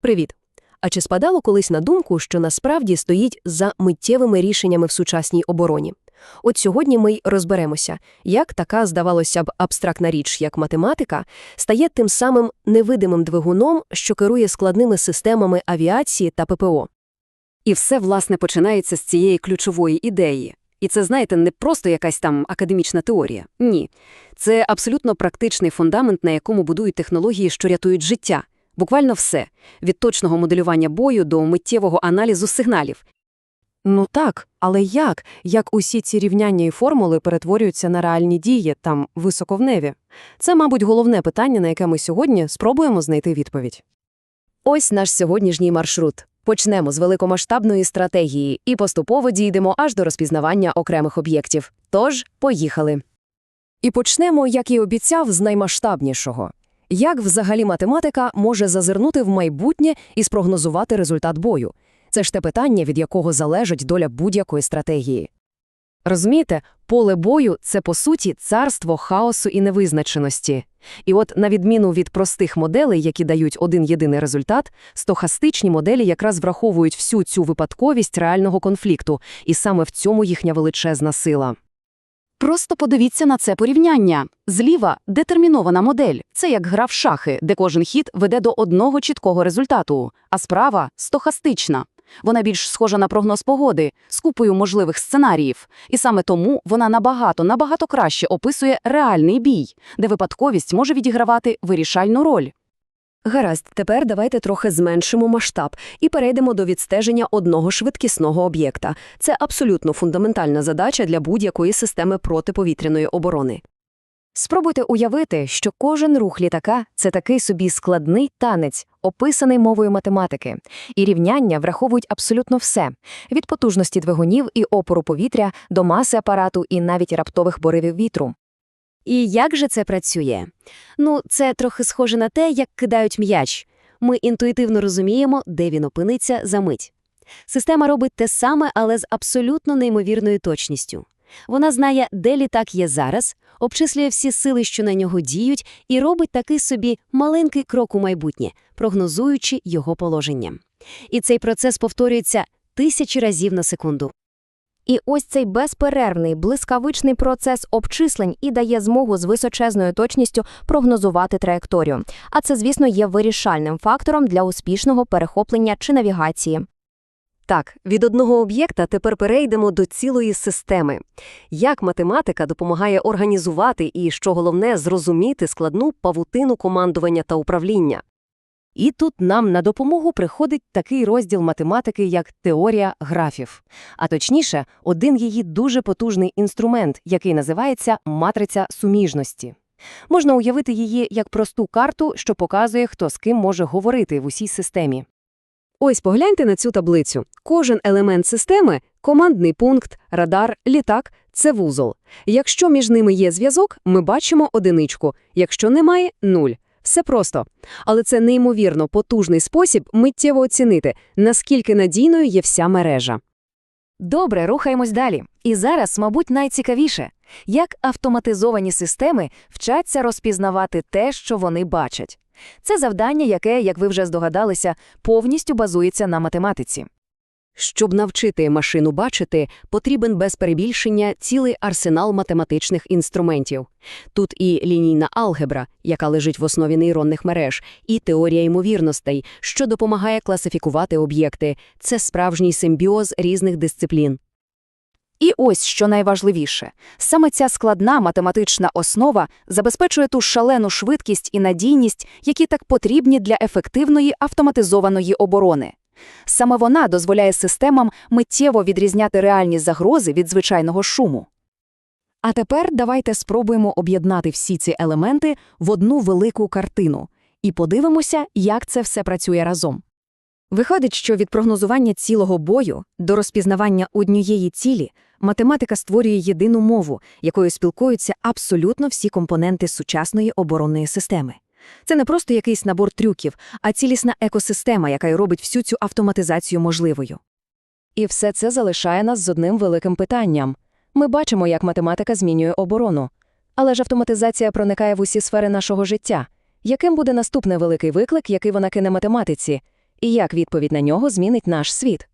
Привіт! А чи спадало колись на думку, що насправді стоїть за миттєвими рішеннями в сучасній обороні? От сьогодні ми й розберемося, як така, здавалося б, абстрактна річ, як математика, стає тим самим невидимим двигуном, що керує складними системами авіації та ППО. І все, власне, починається з цієї ключової ідеї. І це, знаєте, не просто якась там академічна теорія. Ні. Це абсолютно практичний фундамент, на якому будують технології, що рятують життя. Буквально все. Від точного моделювання бою до миттєвого аналізу сигналів. Ну так, але як? Як усі ці рівняння і формули перетворюються на реальні дії там високо в небі? Це, мабуть, головне питання, на яке ми сьогодні спробуємо знайти відповідь. Ось наш сьогоднішній маршрут. Почнемо з великомасштабної стратегії і поступово дійдемо аж до розпізнавання окремих об'єктів. Тож, поїхали. І почнемо, як і обіцяв, з наймасштабнішого. Як взагалі математика може зазирнути в майбутнє і спрогнозувати результат бою? Це ж те питання, від якого залежить доля будь-якої стратегії. Розумієте, поле бою – це, по суті, царство хаосу і невизначеності. І от, на відміну від простих моделей, які дають один єдиний результат, стохастичні моделі якраз враховують всю цю випадковість реального конфлікту, і саме в цьому їхня величезна сила. Просто подивіться на це порівняння. Зліва – детермінована модель. Це як гра в шахи, де кожен хід веде до одного чіткого результату, а справа – стохастична. Вона більш схожа на прогноз погоди, з купою можливих сценаріїв. І саме тому вона набагато-набагато краще описує реальний бій, де випадковість може відігравати вирішальну роль. Гаразд, тепер давайте трохи зменшимо масштаб і перейдемо до відстеження одного швидкісного об'єкта. Це абсолютно фундаментальна задача для будь-якої системи протиповітряної оборони. Спробуйте уявити, що кожен рух літака – це такий собі складний танець, описаний мовою математики, і рівняння враховують абсолютно все – від потужності двигунів і опору повітря до маси апарату і навіть раптових поривів вітру. І як же це працює? Ну, це трохи схоже на те, як кидають м'яч. Ми інтуїтивно розуміємо, де він опиниться за мить. Система робить те саме, але з абсолютно неймовірною точністю. Вона знає, де літак є зараз, обчислює всі сили, що на нього діють, і робить такий собі маленький крок у майбутнє, прогнозуючи його положення. І цей процес повторюється тисячі разів на секунду. І ось цей безперервний, блискавичний процес обчислень і дає змогу з височезною точністю прогнозувати траєкторію. А це, звісно, є вирішальним фактором для успішного перехоплення чи навігації. Так, від одного об'єкта тепер перейдемо до цілої системи. Як математика допомагає організувати і, що головне, зрозуміти складну павутину командування та управління. І тут нам на допомогу приходить такий розділ математики, як теорія графів. А точніше, один її дуже потужний інструмент, який називається матриця суміжності. Можна уявити її як просту карту, що показує, хто з ким може говорити в усій системі. Ось погляньте на цю таблицю. Кожен елемент системи – командний пункт, радар, літак – це вузол. Якщо між ними є зв'язок, ми бачимо одиничку, якщо немає – нуль. Все просто. Але це неймовірно потужний спосіб миттєво оцінити, наскільки надійною є вся мережа. Добре, рухаємось далі. І зараз, мабуть, найцікавіше – як автоматизовані системи вчаться розпізнавати те, що вони бачать. Це завдання, яке, як ви вже здогадалися, повністю базується на математиці. Щоб навчити машину бачити, потрібен без перебільшення цілий арсенал математичних інструментів. Тут і лінійна алгебра, яка лежить в основі нейронних мереж, і теорія ймовірностей, що допомагає класифікувати об'єкти. Це справжній симбіоз різних дисциплін. І ось що найважливіше. Саме ця складна математична основа забезпечує ту шалену швидкість і надійність, які так потрібні для ефективної автоматизованої оборони. Саме вона дозволяє системам миттєво відрізняти реальні загрози від звичайного шуму. А тепер давайте спробуємо об'єднати всі ці елементи в одну велику картину і подивимося, як це все працює разом. Виходить, що від прогнозування цілого бою до розпізнавання однієї цілі математика створює єдину мову, якою спілкуються абсолютно всі компоненти сучасної оборонної системи. Це не просто якийсь набор трюків, а цілісна екосистема, яка й робить всю цю автоматизацію можливою. І все це залишає нас з одним великим питанням. Ми бачимо, як математика змінює оборону. Але ж автоматизація проникає в усі сфери нашого життя. Яким буде наступний великий виклик, який вона кине математиці? і як відповідь на нього змінить наш світ.